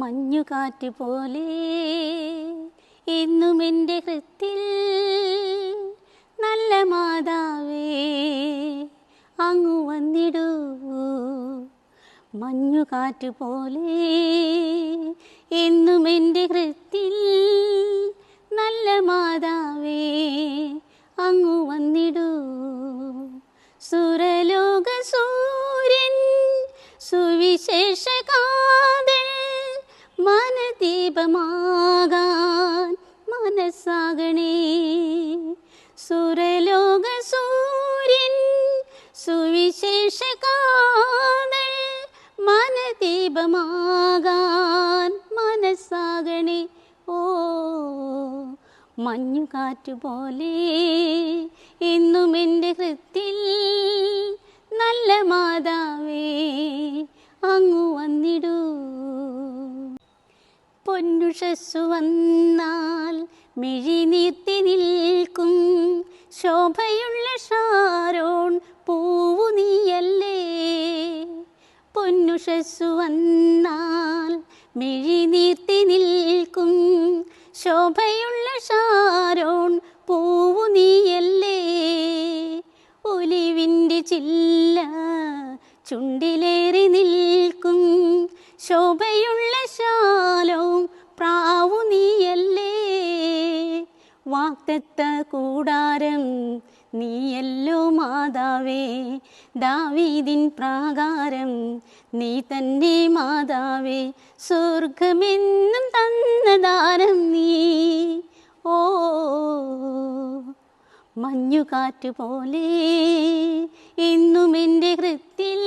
മഞ്ഞുകാറ്റ് പോലെ എന്നും എന്റെ ഹൃത്തിൽ നല്ല മാതാവേ അങ്ങു വന്നിടൂ. മഞ്ഞുകാറ്റ് പോലെ എന്നും എന്റെ ഹൃത്തിൽ നല്ല മാതാവേ അങ്ങു വന്നിടൂ. സുരലോക സൂര്യൻ സുവിശേഷ മനദീപമാകാൻ മനസ്സാകണേ. സുരലോക സൂര്യൻ സുവിശേഷ കാതൽ മനദീപമാകാൻ മനസ്സാകണേ. ഓ മഞ്ഞുകാറ്റുപോലെ എന്നും എന്റെ ഹൃത്തിൽ പൊന്നുഷസ്സു വന്നാൽ നിൽക്കും. ശോഭയുള്ള ഷാരോൺ പൂവു നീയല്ലേ. പൊന്നുഷസ്സു വന്നാൽ നിൽക്കും. ശോഭയുള്ള ഷാരോൺ പൂവു നീയല്ലേ. ഒലിവിന്റെ ചില്ല ചുണ്ടിലേറി നിൽക്കും. ശോഭയുള്ള ശാലവും വാക്തത്ത കൂടാരം നീയല്ലോ മാതാവേ. ദാവീദിൻ പ്രാകാരം നീ തന്നെ മാതാവേ. സ്വർഗമെന്നും തന്ന ദാനം നീ. ഓ മഞ്ഞുകാറ്റ് പോലെ എന്നും എന്റെ ഹൃത്തിൽ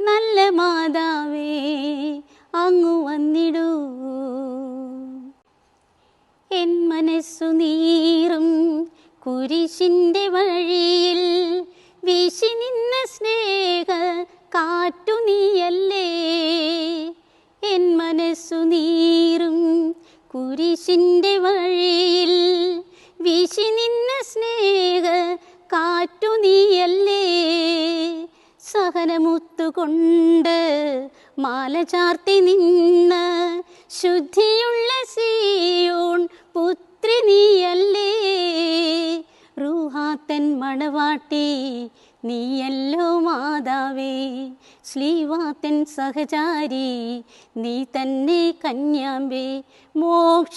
നല്ല മാതാവേ നീറും കുരിശിന്റെ വഴിയിൽ വീശി നിന്ന സ്നേഹ കാറ്റു നീയല്ലേ. എൻ മനസ്സു നീറും കുരിശിന്റെ വഴിയിൽ വീശി നിന്ന സ്നേഹ കാറ്റു നീയല്ലേ. സഹനമുത്തുകൊണ്ട് മാല ചാർത്തി നിന്ന് ശുദ്ധിയുള്ള സീയോൺ പുത്രി നീയല്ലോ മാതാവേ ശ്ലീവാത്തൻ സഹചാരി നീ തന്നെ കന്യാമ്പേ മോക്ഷവാതിലായ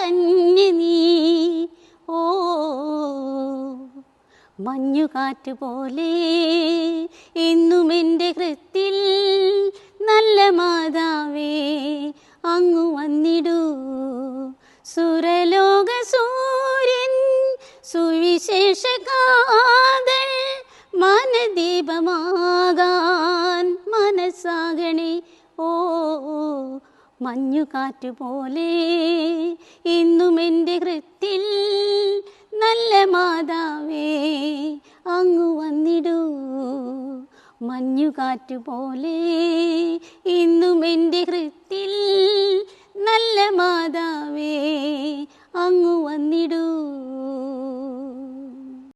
കന്യ നീ. ഓ മഞ്ഞുകാറ്റ് പോലെ എന്നും എന്റെ ഹൃത്തിൽ നല്ല മാതാവേ അങ്ങു വന്നിടൂ മഞ്ഞുകാറ്റ് പോലെ ഇന്നും എന്റെ കൃത്തിൽ നല്ല മാതാവേ അങ്ങു വന്നിടൂ. മഞ്ഞുകാറ്റുപോലെ ഇന്നും എന്റെ ഹൃത്തിൽ